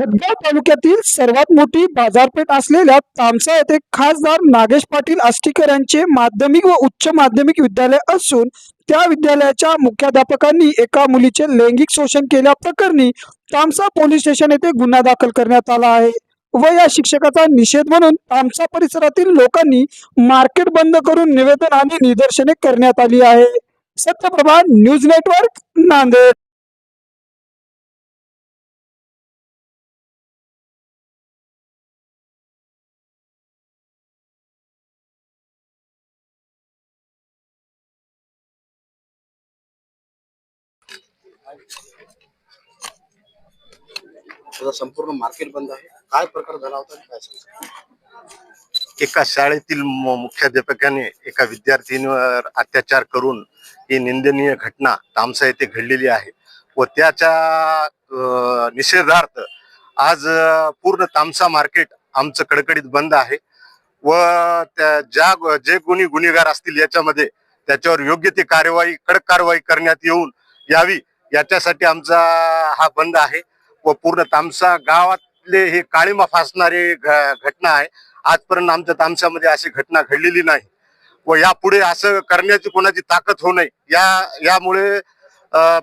हदगाव तालुक्यातील सर्वात मोठी बाजारपेठ असलेल्या तामसा येथे खासदार नागेश पाटील आष्टीकर यांचे माध्यमिक व उच्च माध्यमिक विद्यालय असून त्या विद्यालयाच्या मुख्याध्यापकांनी एका मुलीचे लैंगिक शोषण केल्याप्रकरणी तामसा पोलीस स्टेशन येथे गुन्हा दाखल करण्यात आला आहे व या शिक्षकाचा निषेध म्हणून तामसा परिसरातील लोकांनी मार्केट बंद करून निवेदन आणि निदर्शने करण्यात आली आहे. Satyaprabha news network Nanded. त्याचा संपूर्ण मार्केट बंद आहे काय प्रकार झाला होता आणि काय सांगता? एका शाळेतील मु- मुख्याध्यापकाने एका विद्यार्थिनीवर अत्याचार करून ही निंदनीय घटना तामसा येथे घडलेली आहे व त्याच्या अं, निषेधार्थ आज अं, पूर्ण तामसा मार्केट आमचं कडकडीत बंद आहे व त्या ज्या गु- जे कोणी गुन्हेगार असतील याच्यामध्ये त्याच्यावर योग्य ती कार्यवाही कडक कारवाई करण्यात येऊन यावी याच्यासाठी आमचा हा बंद आहे व पूर्ण तामसा गावातले हे काळीमा फासणारी घटना आहे. आजपर्यंत आमच्या तामसामध्ये अशी घटना घडलेली नाही. व यापुढे असं करण्याची कोणाची ताकद होऊ नये. या यामुळे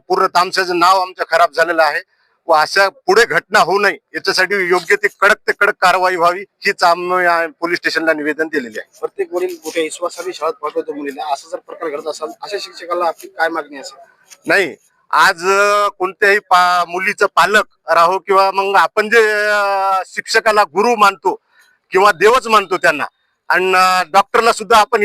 पूर्ण तामसाचं नाव आमचं खराब झालेलं आहे. व अशा पुढे घटना होऊ नये याच्यासाठी योग्य ते कडक ते कडक कारवाई व्हावी हीच आम्ही पोलीस स्टेशनला निवेदन दिलेले आहे. प्रत्येक वडील मोठ्या विश्वासाने शाळेत पाठवतो मुलीला. असं जर प्रकार घडत असाल अशा शिक्षकाला आपली काय मागणी असेल? नाही आज कोणत्याही पा मुलीचं पालक राहो किंवा मग आपण जे शिक्षकाला गुरु मानतो किंवा देवच मानतो त्यांना. आणि डॉक्टरला सुद्धा आपण